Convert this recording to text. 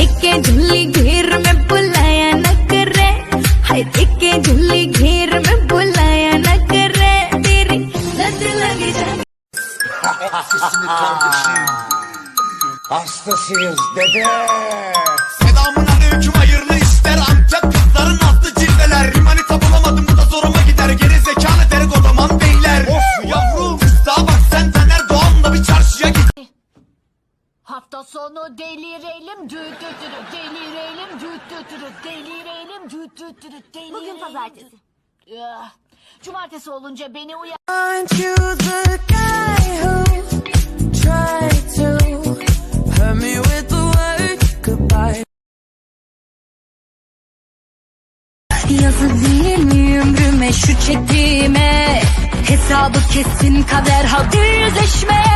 देखे झुल्ली घेर में बुलाया न करे हाय देखे झुल्ली घेर में बुलाया न करे तेरी लत लग जाए. Hastasıyız dede. Hafta sonu delirelim düt delirelim düt delirelim düt delirelim. Bugün pazartesi. Ah, Cumartesi olunca beni uyan. Aren't you the guy who tried to hurt me with the word goodbye? Yazı değil mi ömrüme şu çektiğime Hesabı kesin kader hadi yüzleşme